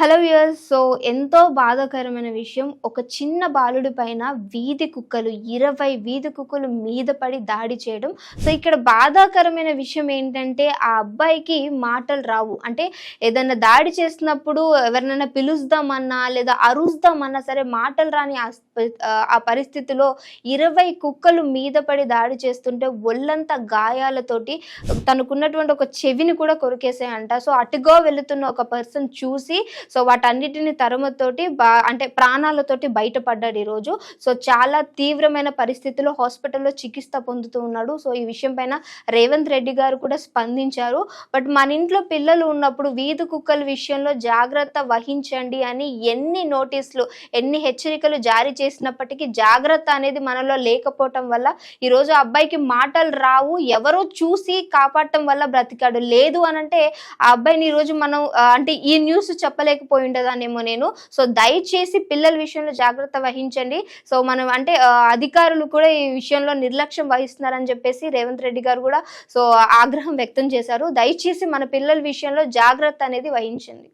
Hello viewers so ఎంతో బాధాకరమైన విషయం ఒక చిన్న బాలుడి పైన వీధి కుక్కలు ఇరవై వీధి కుక్కలు మీద పడి దాడి చేయడం. సో ఇక్కడ బాధాకరమైన విషయం ఏంటంటే ఆ అబ్బాయికి మాటలు రావు. అంటే ఏదైనా దాడి చేసినప్పుడు ఎవరినైనా పిలుస్తామన్నా లేదా అరుస్తామన్నా సరే మాటలు రాని ఆ ఆ పరిస్థితిలో ఇరవై కుక్కలు మీద పడి దాడి చేస్తుంటే ఒళ్ళంతా గాయాలతోటి తనకున్నటువంటి ఒక చెవిని కూడా కొరికేసాయంట సో అటుగా వెళుతున్న ఒక పర్సన్ చూసి సో వాటన్నిటిని తరుమతోటి బా అంటే ప్రాణాలతోటి బయటపడ్డాడు ఈరోజు సో చాలా తీవ్రమైన పరిస్థితిలో హాస్పిటల్లో చికిత్స పొందుతూ ఉన్నాడు. సో ఈ విషయం పైన రేవంత్ రెడ్డి గారు కూడా స్పందించారు. బట్ మన ఇంట్లో పిల్లలు ఉన్నప్పుడు వీధి కుక్కల విషయంలో జాగ్రత్త వహించండి అని ఎన్ని నోటీసులు ఎన్ని హెచ్చరికలు జారీ చేసినప్పటికీ జాగ్రత్త అనేది మనలో లేకపోవటం వల్ల ఈరోజు ఆ అబ్బాయికి మాటలు రావు. ఎవరో చూసి కాపాడటం వల్ల బ్రతికాడు. లేదు అనంటే ఆ అబ్బాయిని ఈరోజు మనం అంటే ఈ న్యూస్ చెప్పలేక చెప్పలేకపోయి ఉండదానేమో నేను. సో దయచేసి పిల్లల విషయంలో జాగ్రత్త వహించండి. సో మనం అంటే అధికారులు కూడా ఈ విషయంలో నిర్లక్ష్యం వహిస్తున్నారని చెప్పేసి రేవంత్ రెడ్డి గారు కూడా సో ఆగ్రహం వ్యక్తం చేశారు. దయచేసి మన పిల్లల విషయంలో జాగ్రత్త అనేది వహించండి.